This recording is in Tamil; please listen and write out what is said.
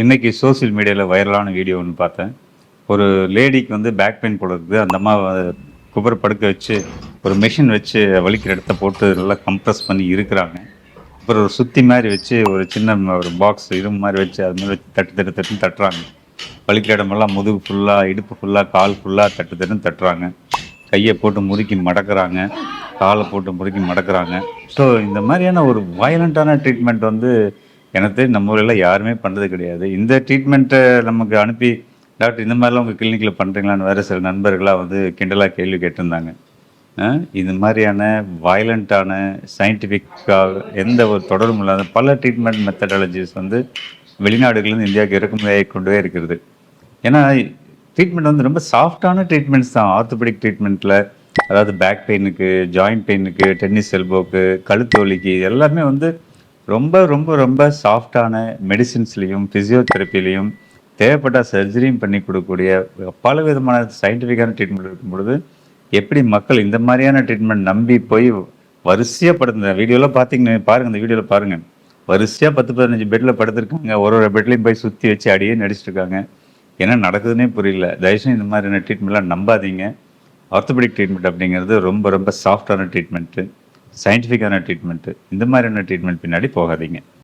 இன்றைக்கி சோஷியல் மீடியாவில் வைரலான வீடியோ ஒன்று பார்த்தேன். ஒரு லேடிக்கு வந்து பேக் பெயின் போல இருக்குது. அந்த அம்மா குபர் படுக்க வச்சு ஒரு மிஷின் வச்சு வலிக்கிற இடத்த போட்டு நல்லா கம்ப்ரஸ் பண்ணி இருக்கிறாங்க. அப்புறம் ஒரு சுற்றி மாதிரி வச்சு ஒரு சின்ன ஒரு பாக்ஸ் இரும்பு மாதிரி வச்சு அது மாதிரி வச்சு தட்டு தட்டு தட்டுன்னு தட்டுறாங்க. வலிக்கிற இடமெல்லாம் முதுகு ஃபுல்லாக இடுப்பு ஃபுல்லாக கால் ஃபுல்லாக தட்டு தட்டுன்னு தட்டுறாங்க. கையை போட்டு முறுக்கி மடக்குறாங்க. காலை போட்டு முறுக்கி மடக்குறாங்க. ஸோ இந்த மாதிரியான ஒரு வயலண்ட்டான ட்ரீட்மெண்ட் வந்து எனக்கு நம்ம ஊரில் யாருமே பண்ணுறது கிடையாது. இந்த ட்ரீட்மெண்ட்டை நமக்கு அனுப்பி டாக்டர் இந்த மாதிரிலாம் உங்கள் கிளினிக்கில் பண்ணுறீங்களான்னு வேறு சில நண்பர்களாக வந்து கிண்டலாக கேள்வி கேட்டிருந்தாங்க. இது மாதிரியான வயலண்ட்டான சயின்டிஃபிக்காக எந்த ஒரு தொடர்பும் இல்லாத பல ட்ரீட்மெண்ட் மெத்தடாலஜிஸ் வந்து வெளிநாடுகள்லேருந்து இந்தியாவுக்கு இறக்குமதியாகி கொண்டே இருக்கிறது. ஏன்னா ட்ரீட்மெண்ட் வந்து ரொம்ப சாஃப்டான ட்ரீட்மெண்ட்ஸ் தான். ஆர்த்தோபெடிக் ட்ரீட்மெண்ட்டில் அதாவது பேக் பெயினுக்கு ஜாயிண்ட் பெயினுக்கு டென்னிஸ் எல்போக்கு கழுத்து வலிக்கு எல்லாமே வந்து ரொம்ப ரொம்ப ரொம்ப சாஃப்டான மெடிசின்ஸ்லேயும் ஃபிசியோதெரப்பிலையும் தேவைப்பட்ட சர்ஜரியும் பண்ணி கொடுக்கக்கூடிய பல விதமான சயின்டிஃபிக்கான ட்ரீட்மெண்ட் இருக்கும் பொழுது எப்படி மக்கள் இந்த மாதிரியான ட்ரீட்மெண்ட் நம்பி போய் வரிசையாக படுத்த வீடியோவில் பார்த்தீங்கன்னா பாருங்கள் இந்த வீடியோவில் பாருங்கள் வரிசையாக பத்து பதினஞ்சு பெட்டில் படுத்திருக்காங்க. ஒரு ஒரு பெட்லையும் போய் சுற்றி வச்சு அடியே நடிச்சிட்டு இருக்காங்க என்ன நடக்குதுன்னே புரியல. தயவுசெய்து இந்த மாதிரியான ட்ரீட்மெண்ட்லாம் நம்பாதீங்க. ஆர்த்தோபெடிக் ட்ரீட்மெண்ட் அப்படிங்கிறது ரொம்ப ரொம்ப சாஃப்டான ட்ரீட்மெண்ட்டு சயின்டிஃபிக்கான ட்ரீட்மெண்ட்டு இந்த மாதிரியான ட்ரீட்மெண்ட் பின்னாடி போகாதீங்க.